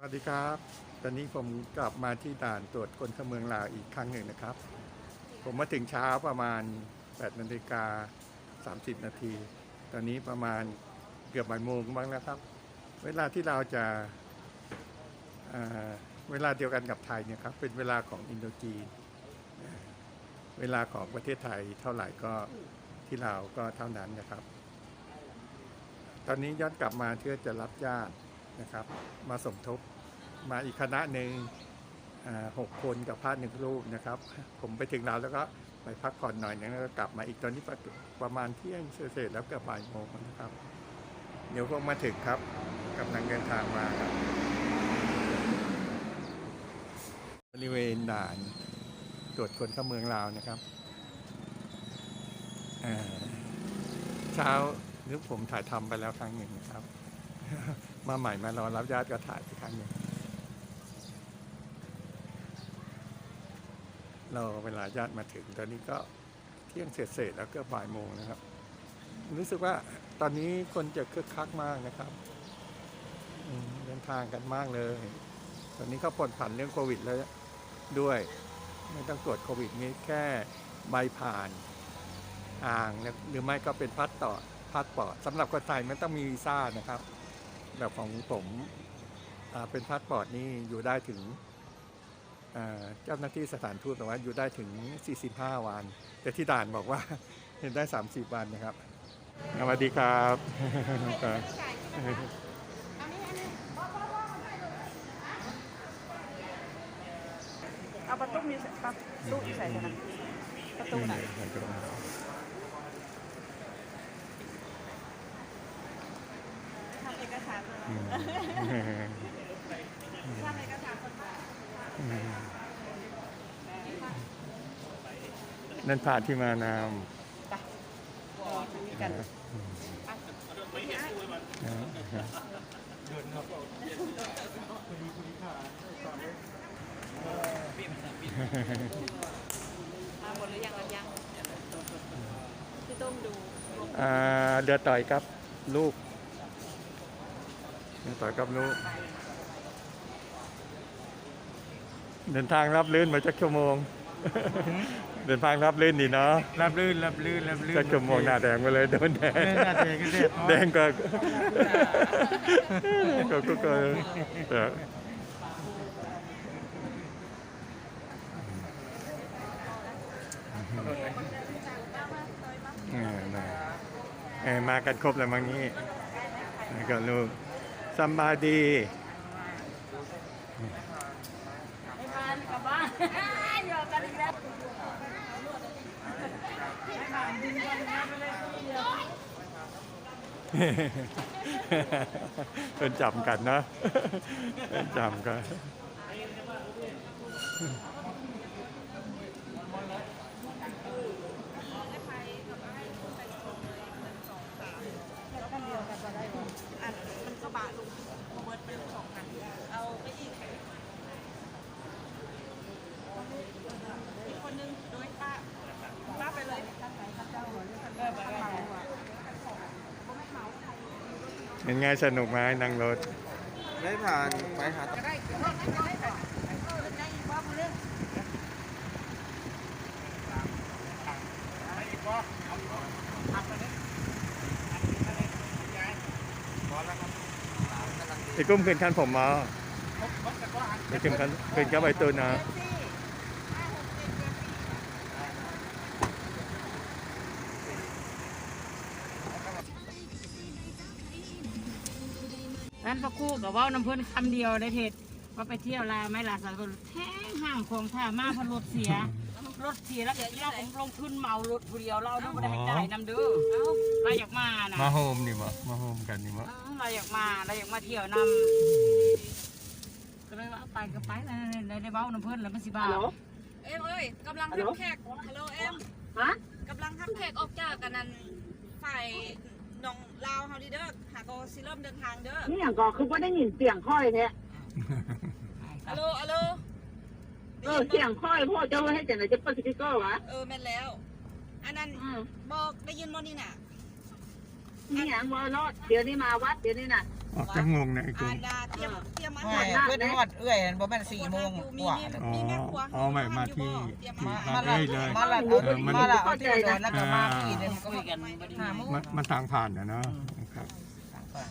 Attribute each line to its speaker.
Speaker 1: สวัสดีครับ ตอนนี้ผมกลับมาที่ด่านตรวจคนเข้าเมืองลาวอีกครั้งหนึ่งนะครับ ผมมาถึงเช้าประมาณ8นาฬิกา30 นาที ตอนนี้ประมาณเกือบบ่ายโมงบ้างแล้วครับ เวลาที่เราจะเอ่อเวลาเดียวกันกับไทยเนี่ยครับ เป็นเวลาของอินโดจีน เวลาของประเทศไทยเท่าไหร่ก็ที่เราวก็เท่านั้นนะครับ ตอนนี้ย้อนกลับมาเพื่อจะรับญาติ นะครับ มาสมทบมาอีกคณะหนึ่งหกคนกับพระหนึ่งรูปนะครับ ผมไปถึงลาวแล้วก็ไปพักผ่อนหน่อยนึงแล้วก็กลับมาอีกตอนนี้ประประมาณเที่ยงเศษแล้วเกับบ่ายโมงนะครับ เดี๋ยวพวกมาถึงครับกำลังเดินทางมาครับบริเวณด่านตรวจคนเข้าเมืองลาวนะครับเช้านึกผมถ่ายทำไปแล้วครั้งหนึ่งนะครับ มาใหม่มารอรับญาติก็ถ่ายอีกครั้งหนึ่งเราเวลาญาติมาถึงตอนนี้ก็เที่ยงเศษๆแล้วก็บ่ายโมงนะครับ รู้สึกว่าตอนนี้คนจะคึกคักมากนะครับเดินทางกันมากเลย ตอนนี้เขาผ่อนผันเรื่องโควิดแล้วด้วย ไม่ต้องตรวจโควิดมีแค่ใบผ่านอ่างหรือไม่ก็เป็นพัดต่อพาสปอร์ตสำหรับคนไทยไม่ต้องมีวีซ่านะครับ แบบของผมอ่าเป็นพาสปอร์ตนี่อยู่ได้ถึงอ่าเจ้าหน้าที่สถานทูตบอกว่าอยู่ได้ถึง 45 วัน แต่ที่ด่านบอกว่าเห็นได้ 30 วันนะครับสวัสดีครับครับ
Speaker 2: เอาประตูมีประตูอยู่ใส่กันนะประตูไหน ทำเอกสารเลย
Speaker 1: อืม
Speaker 2: ทำเอกสารคนบ้า
Speaker 1: นั่นพระที่มาน
Speaker 2: ไปอ๋อทางนี้กันำ
Speaker 1: นะ
Speaker 2: มาหมดหรือยังหรือยังพี่ต้มดู
Speaker 1: อ่าเดือต่อยครับ ลูก เดือต่อยกับลูกเดินทางรับลื่นมาจักชั่วโมง เดินทางรับลื่นดีเนาะ
Speaker 3: รับลื่นรับลื่นรับลื่น
Speaker 1: จักชั่วโมงหน้าแดงไปเลยโดนแดด
Speaker 3: เออหน้าแดงก็แดด
Speaker 1: แดงก็ก็ก็ก็เออเออนะเออมากันครบแล้วมั้งนี้แล้วก็ลูก ซัมบาดี
Speaker 2: ไอ้บ้านกลับบ้านหยอกกันอีกแล้ว
Speaker 1: เป็นจำกันนะเป็นจำกัน
Speaker 2: มันก็บาลุงเบิร์ดไปสองพันเอาไปอีกอีกคนนึงโดยป้าป้าไปเลยท่านไหนท่านเจ้าหัวเรื่องท่านเจ้าท่านเมาอะ
Speaker 1: เป็นไงสนุกไหมนั่งรถ
Speaker 3: ได้ผ่านไปหา
Speaker 2: ได้จะได้จะได้แต่เออได้อีกว่าเรื่อง
Speaker 1: ไอ้กุ้มขึ้นคันผมมาไปขึ้นคันขึ้นกับไอ้ตูนนะ
Speaker 4: ร้านพระครู่กับว่าน้ำเพิ่นคำเดียวได้เท็ดว่าไปเที่ยวลาวไหม่ลาสันเพิ่นแท้งห่างของท่ามาเพนรถเสีย รถเสียแล้วเราผมลงทุนเหมารถผู้เดียวเราต้องไปได้ให้ได้นำเด้อเราอยากมานะ
Speaker 1: มาโฮมนี่บ่มาโฮมกันนี่บ่
Speaker 4: เออเราอยากมาเราอยากมาเที่ยวนำก็เลยว่าไปก็ไปในในในเบ้าน้ำเพิ่นแล้วมันสิบ้า
Speaker 5: เอ็มเอ้ยกำลังทำแขกฮัลโหลเอ็ม
Speaker 4: ฮะ
Speaker 5: กำลังทำแขกออกจากกันนั้นฝ่ายห นองลาวเฮาดีเด้อหากอสิเริ่มเดินทางเด้อ
Speaker 6: นี่อย่างก็คือว่าได้ยินเสียงค่อยเนี่ย
Speaker 5: ฮัลโหลฮัลโหล
Speaker 6: เออเสียงค่อยพ่อเจ้าให้แต่ไหนจะเปิดสปีกเกอร์วะ
Speaker 5: เออแม่นแล้ว อันนั้น
Speaker 6: อืม
Speaker 5: บอกได้ยินบ่นี่น่ะ
Speaker 6: นี่อย่างว่ารอดเดี๋ยวนี้มาวัดเดี๋ยวนี้น่ะ
Speaker 1: ออกจะงงนะไอ้กุ้
Speaker 5: อางดาเตรียมเตรียมอา
Speaker 7: ไม่
Speaker 5: หาร
Speaker 7: เพื่อนฮอดเอื้อยบ่แม่นสี่โมงกว่าแล้ว
Speaker 1: อ๋อเอาใหม่มาที่ที่
Speaker 7: มา
Speaker 1: บ้านเอ้ยเลย
Speaker 7: มาละ
Speaker 1: เออมัน
Speaker 7: มาละเอาที่โดนแล้วก็มาพี่นึงก็
Speaker 4: คุยกันบ่ได้
Speaker 7: หาโมง
Speaker 1: มันมันทางผ่านนะเนาะครับ
Speaker 7: ต่างกัน